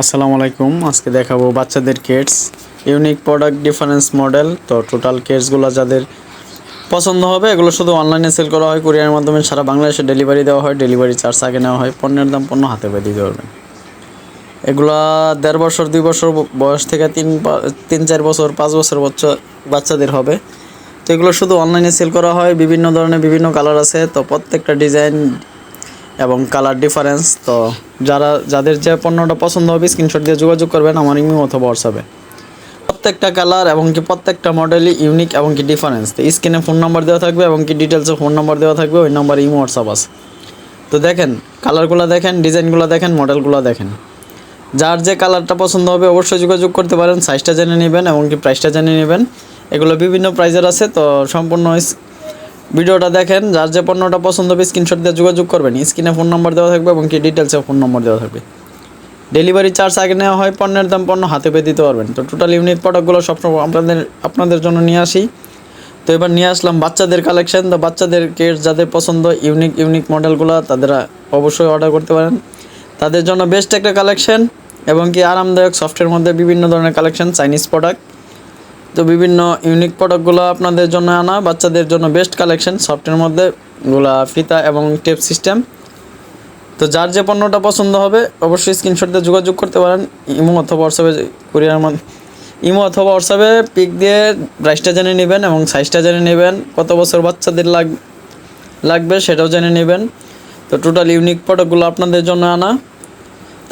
আসসালামু আলাইকুম। আজকে দেখাবো বাচ্চাদের kits unique product difference model তো টোটাল কিটসগুলো যাদের পছন্দ হবে, এগুলো শুধু অনলাইনে সেল করা হয় কুরিয়ারের মাধ্যমে সারা বাংলাদেশে ডেলিভারি দেওয়া হয় ডেলিভারি চার্জ আগে নেওয়া হয়, পণ্যের দাম পণ্য হাতে পেয়ে দিতে পারবেন এগুলা দেড় বছর, দুই বছর বয়স থেকে তিন তিন, চার বছর, পাঁচ বছর বাচ্চা বাচ্চাদের হবে। তো এগুলো শুধু অনলাইনে সেল করা হয়, বিভিন্ন ধরনের বিভিন্ন কালার আছে। তো প্রত্যেকটা ডিজাইন এবং কালার ডিফারেন্স তো যারা, যাদের যে পণ্যটা পছন্দ হবে স্ক্রিনশট দিয়ে যোগাযোগ করবেন আমার ইমেল অথবা হোয়াটসঅ্যাপে প্রত্যেকটা কালার এবং কি প্রত্যেকটা মডেলই ইউনিক এবং কি ডিফারেন্স তো স্ক্রিনে ফোন নাম্বার দেওয়া থাকবে এবং কি ডিটেলসে ফোন নাম্বার দেওয়া থাকবে, ওই নাম্বারে ইমো হোয়াটসঅ্যাপ আছে। তো দেখেন কালারগুলো দেখেন ডিজাইনগুলো দেখেন মডেলগুলো দেখেন। যার যে কালারটা পছন্দ হবে, অবশ্যই যোগাযোগ করতে পারেন সাইজটা জেনে নেবেন এবং কি প্রাইসটা জেনে নেবেন। এগুলো বিভিন্ন প্রাইজের আছে, তো সম্পূর্ণ ভিডিওটা দেখেন, যার যে পণ্যটা পছন্দ হবে স্ক্রিনশট দিয়ে যোগাযোগ করবেন। স্ক্রিনে ফোন নাম্বার দেওয়া থাকবে এবং কি ডিটেলসে ফোন নাম্বার দেওয়া থাকবে। ডেলিভারি চার্জ আগে নেওয়া হয়, পণ্যের দাম পণ্য হাতে পেয়ে দিতে পারবেন। তো টোটাল ইউনিক প্রোডাক্টগুলো সবসময় আপনাদের আপনাদের জন্য নিয়ে আসি। তো এবার নিয়ে আসলাম বাচ্চাদের কালেকশন তো বাচ্চাদের কেট যাদের পছন্দ ইউনিক ইউনিক মডেলগুলো তাদের অবশ্যই অর্ডার করতে পারেন। তাদের জন্য বেস্ট একটা কালেকশন এবং কি আরামদায়ক সফটের মধ্যে বিভিন্ন ধরনের কালেকশন চাইনিজ প্রোডাক্ট তো বিভিন্ন ইউনিক প্রোডাক্টগুলো আপনাদের জন্য আনা, বাচ্চাদের জন্য বেস্ট কালেকশন সফটের মধ্যে গুলা ফিতা এবং টেপ সিস্টেম তো যার যে পণ্যটা পছন্দ হবে, অবশ্যই স্ক্রিনশট দিয়ে যোগাযোগ করতে পারেন। ইমো অথবা হোয়াটসঅ্যাপে কুরিয়ার ইমো অথবা হোয়াটসঅ্যাপে পিক দিয়ে প্রাইসটা জেনে নেবেন এবং সাইজটা জেনে নেবেন। কত বছর বাচ্চাদের লাগ লাগবে সেটাও জেনে নেবেন। তো টোটাল ইউনিক প্রোডাক্টগুলো আপনাদের জন্য আনা।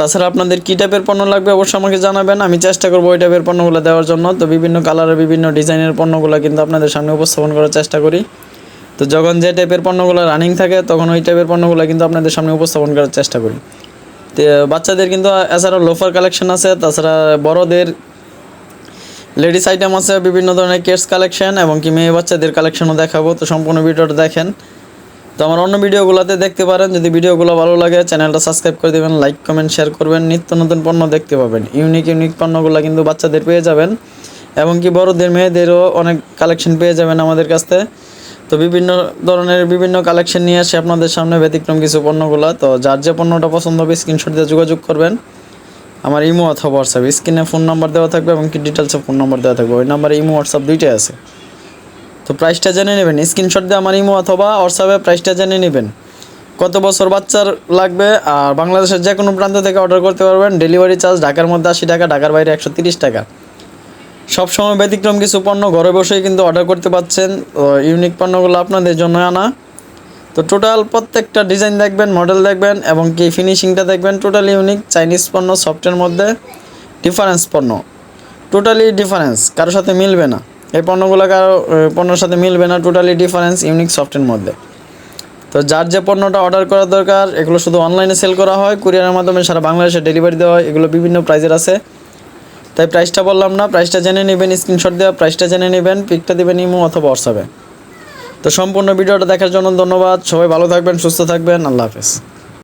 তাছাড়া আপনাদের কী টাইপের পণ্য লাগবে অবশ্যই আমাকে জানাবেন। আমি চেষ্টা করব ওই টাইপের পণ্যগুলো দেওয়ার জন্য। তো বিভিন্ন কালারের বিভিন্ন ডিজাইনের পণ্যগুলো কিন্তু আপনাদের সামনে উপস্থাপন করার চেষ্টা করি। তো যখন যে টাইপের পণ্যগুলো রানিং থাকে, তখন ওই টাইপের পণ্যগুলো কিন্তু আপনাদের সামনে উপস্থাপন করার চেষ্টা করি। বাচ্চাদের কিন্তু এছাড়াও লোফার কালেকশন আছে, তাছাড়া বড়দের লেডিস আইটেম আছে, বিভিন্ন ধরনের কেটস কালেকশন এবং কি মেয়ে বাচ্চাদের কালেকশনও দেখাবো। তো সম্পূর্ণ ভিডিওটা দেখেন। তো আমার অন্য ভিডিওগুলোতে দেখতে পারেন। যদি ভিডিওগুলো ভালো লাগে, চ্যানেলটা সাবস্ক্রাইব করে দেবেন, লাইক, কমেন্ট, শেয়ার করবেন। নিত্য নতুন পণ্য দেখতে পাবেন। ইউনিক ইউনিক পণ্যগুলো কিন্তু বাচ্চাদের পেয়ে যাবেন। এবং কি বড়দের, মেয়েদেরও অনেক কালেকশন পেয়ে যাবেন আমাদের কাছ তো বিভিন্ন ধরনের বিভিন্ন কালেকশন নিয়ে আসে আপনাদের সামনে ব্যতিক্রম কিছু পণ্যগুলো। তো যার যে পণ্যটা পছন্দ হবে স্ক্রিনশট দিয়ে যোগাযোগ করবেন। আমার ইমো অথবা হোয়াটসঅ্যাপ স্ক্রিনে ফোন নাম্বার দেওয়া থাকবে এবং কি ডিটেলসে ফোন নাম্বার দেওয়া থাকবে। ওই নাম্বারে ইমো হোয়াটসঅ্যাপ দুইটাই আছে। তো প্রাইসটা জেনে নেবেন স্ক্রিনশট দিয়ে আমার ইমো অথবা হোয়াটসঅ্যাপে প্রাইসটা জেনে নেবেন। কত বছর বাচ্চার লাগবে? আর বাংলাদেশের যে কোনো প্রান্ত থেকে অর্ডার করতে পারবেন। ডেলিভারি চার্জ ঢাকার মধ্যে আশি টাকা, ঢাকার বাইরে একশো তিরিশ টাকা। সবসময় ব্যতিক্রম কিছু পণ্য ঘরে বসেই কিন্তু অর্ডার করতে পারছেন ইউনিক পণ্যগুলো আপনাদের জন্য আনা। তো টোটাল প্রত্যেকটা ডিজাইন দেখবেন মডেল দেখবেন এবং কি ফিনিশিংটা দেখবেন। টোটাল ইউনিক চাইনিজ পণ্য সফটের মধ্যে ডিফারেন্স পণ্য। টোটালি ডিফারেন্স কারোর সাথে মিলবে না। এই পণ্যগুলো কারও পণ্যের সাথে মিলবে না টোটালি ডিফারেন্স ইউনিক সফটের মধ্যে। তো যার যে পণ্যটা অর্ডার করা দরকার, এগুলো শুধু অনলাইনে সেল করা হয় কুরিয়ারের মাধ্যমে সারা বাংলাদেশে ডেলিভারি দেওয়া হয়, এগুলো বিভিন্ন প্রাইজের আছে। তাই প্রাইসটা বললাম না প্রাইসটা জেনে নেবেন স্ক্রিনশট দেওয়া প্রাইসটা জেনে নেবেন পিকটা দেবেন ইমো অথবা হোয়াটসঅ্যাপে। তো সম্পূর্ণ ভিডিওটা দেখার জন্য ধন্যবাদ, সবাই ভালো থাকবেন, সুস্থ থাকবেন, আল্লাহ হাফেজ।